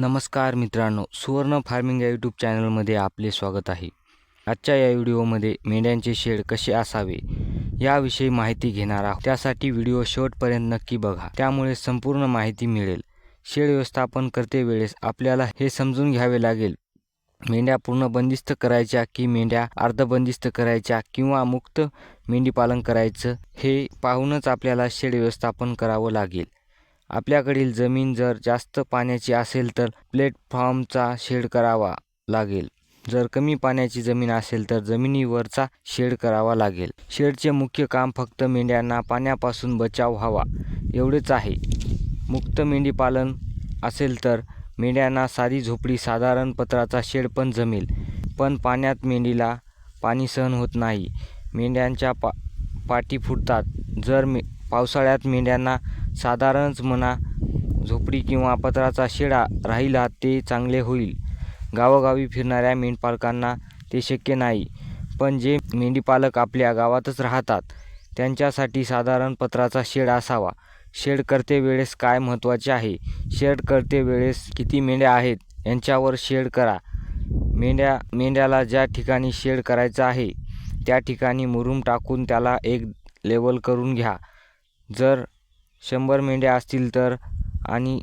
नमस्कार मित्रांनो सुवर्ण फार्मिंग या यूट्यूब चॅनलमध्ये आपले स्वागत आहे. आजच्या या व्हिडिओमध्ये मेंढ्यांचे शेड कसे असावे याविषयी माहिती घेणार आहोत. त्यासाठी व्हिडिओ शेवटपर्यंत नक्की बघा. त्यामुळे संपूर्ण माहिती मिळेल. शेड व्यवस्थापन करते वेळेस आपल्याला हे समजून घ्यावे लागेल. मेंढ्या पूर्ण बंदिस्त करायच्या की मेंढ्या अर्धबंदिस्त करायच्या किंवा मुक्त मेंढीपालन करायचं हे पाहूनच आपल्याला शेड व्यवस्थापन करावं लागेल. आपल्याकडील जमीन जर जास्त पाण्याची असेल तर प्लॅटफॉर्मचा शेड करावा लागेल. जर कमी पाण्याची जमीन असेल तर जमिनीवरचा शेड करावा लागेल. शेडचे मुख्य काम फक्त मेंढ्यांना पाण्यापासून बचाव व्हावा एवढेच आहे. मुक्त मेंढीपालन असेल तर मेंढ्यांना साधी झोपडी साधारण पत्राचा शेड पण जमेल. पण पाण्यात मेंढीला पाणी सहन होत नाही. मेंढ्यांच्या पा पाठी फुटतात. जर मे पावसाळ्यात मेंढ्यांना साधारणच म्हणा झोपडी किंवा पत्राचा शेडा राहिला ते चांगले होईल. गावोगावी फिरणाऱ्या मेंढपालकांना ते शक्य नाही पण जे मेंढीपालक आपल्या गावातच राहतात त्यांच्यासाठी साधारण पत्राचा शेड असावा. शेड करते वेळेस काय महत्त्वाचे आहे? शेड करते वेळेस किती मेंढ्या आहेत? यांच्यावर शेड करा. मेंढ्या मेंढ्याला ज्या ठिकाणी शेड करायचं आहे त्या ठिकाणी मुरूम टाकून त्याला एक लेवल करून घ्या. जर शंभर मेंढ्या असतील तर आणि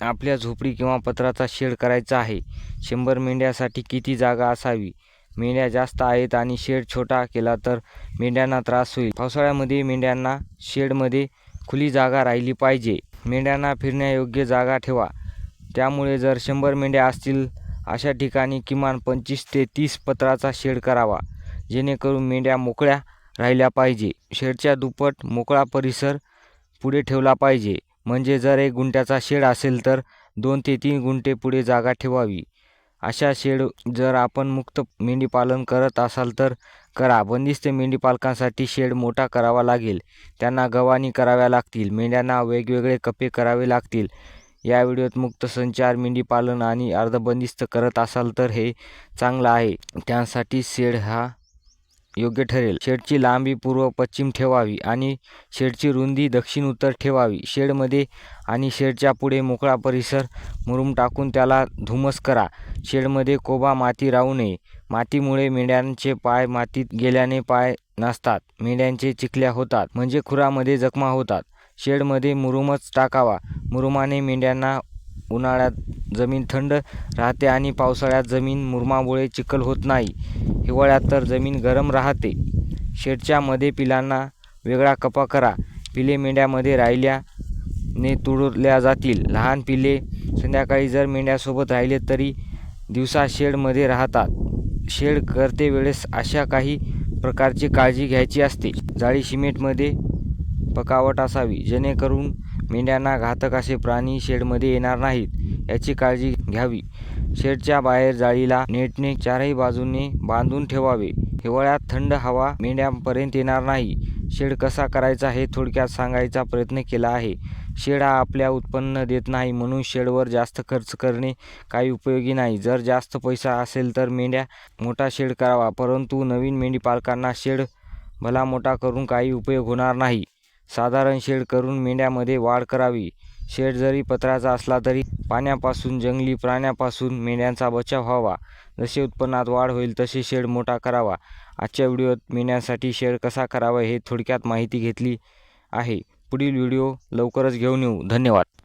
आपल्या झोपडी किंवा पत्राचा शेड करायचा आहे. शंभर मेंढ्यासाठी किती जागा असावी? मेंढ्या जास्त आहेत आणि शेड छोटा केला तर मेंढ्यांना त्रास होईल. पावसाळ्यामध्ये मेंढ्यांना शेडमध्ये खुली जागा राहिली पाहिजे. मेंढ्यांना फिरण्यायोग्य जागा ठेवा. त्यामुळे जर शंभर मेंढ्या असतील अशा ठिकाणी किमान पंचवीस ते तीस पत्राचा शेड करावा. जेणेकरून मेंढ्या मोकळ्या राहिल्या पाहिजे. शेडच्या दुप्पट मोकळा परिसर पुढे ठेवला पाहिजे. म्हणजे जर एक गुंठ्याचा शेड असेल तर दोन ते तीन गुंठे पुढे जागा ठेवावी. अशा शेड जर आपण मुक्त मेंढीपालन करत असाल तर करा. बंदिस्त मेंढीपालकांसाठी शेड मोठा करावा लागेल. त्यांना गव्हाणी कराव्या लागतील. मेंढ्यांना वेगवेगळे कप्पे करावे लागतील. या व्हिडिओत मुक्त संचार मेंढीपालन आणि अर्धबंदिस्त करत असाल तर हे चांगलं आहे. त्यासाठी शेड हा योग्य ठरेल. शेडची लांबी पूर्व पश्चिम ठेवावी आणि शेडची रुंदी दक्षिण उत्तर ठेवावी. शेडमध्ये आणि शेडच्या पुढे मोकळा परिसर मुरुम टाकून त्याला धुमस करा. शेडमध्ये कोबा माती राहू नये. मातीमुळे मेंढ्यांचे पाय मातीत गेल्याने पाय नसतात. मेंढ्यांचे चिखल्या होतात म्हणजे खुरामध्ये जखमा होतात. शेडमध्ये मुरुमच टाकावा. मुरुमाने मेंढ्यांना उन्हाळ्यात जमीन थंड राहते आणि पावसाळ्यात जमीन मुरमामुळे चिखल होत नाही. हिवाळ्यात तर जमीन गरम राहते. शेडच्या मध्ये पिलांना वेगळा कपा करा. पिले मेंढ्यामध्ये राहिल्याने तुडल्या जातील. लहान पिले संध्याकाळी जर मेंढ्यासोबत राहिले तरी दिवसा शेडमध्ये राहतात. शेड करते वेळेस अशा काही प्रकारची काळजी घ्यायची असते. जाळी सिमेंटमध्ये पकावट असावी. जेणेकरून मेंढ्यांना घातक असे प्राणी शेडमध्ये येणार नाहीत. याची काळजी घ्यावी. शेडच्या बाहेर जाळीला नेटने चारही बाजूने बांधून ठेवावे. हिवाळ्यात थंड हवा मेंढ्यांपर्यंत येणार नाही. शेड कसा करायचा हे थोडक्यात सांगायचा प्रयत्न केला आहे. शेड हा आपल्या उत्पन्न देत नाही म्हणून शेडवर जास्त खर्च करणे काही उपयोगी नाही. जर जास्त पैसा असेल तर मेंढ्या मोठा शेड करावा परंतु नवीन मेंढीपालकांना शेड भला मोठा करून काही उपयोग होणार नाही. साधारण शेड करून मेंढ्यामध्ये वाढ करावी. शेड जरी पत्राचा असला तरी पाण्यापासून जंगली प्राण्यापासून मेंढ्यांचा बचाव व्हावा. जसे उत्पन्नात वाढ होईल तसे शेड मोठा करावा. आजच्या व्हिडिओत मेंढ्यांसाठी शेड कसा करावा हे थोडक्यात माहिती घेतली आहे. पुढील व्हिडिओ लवकरच घेऊन येऊ. धन्यवाद.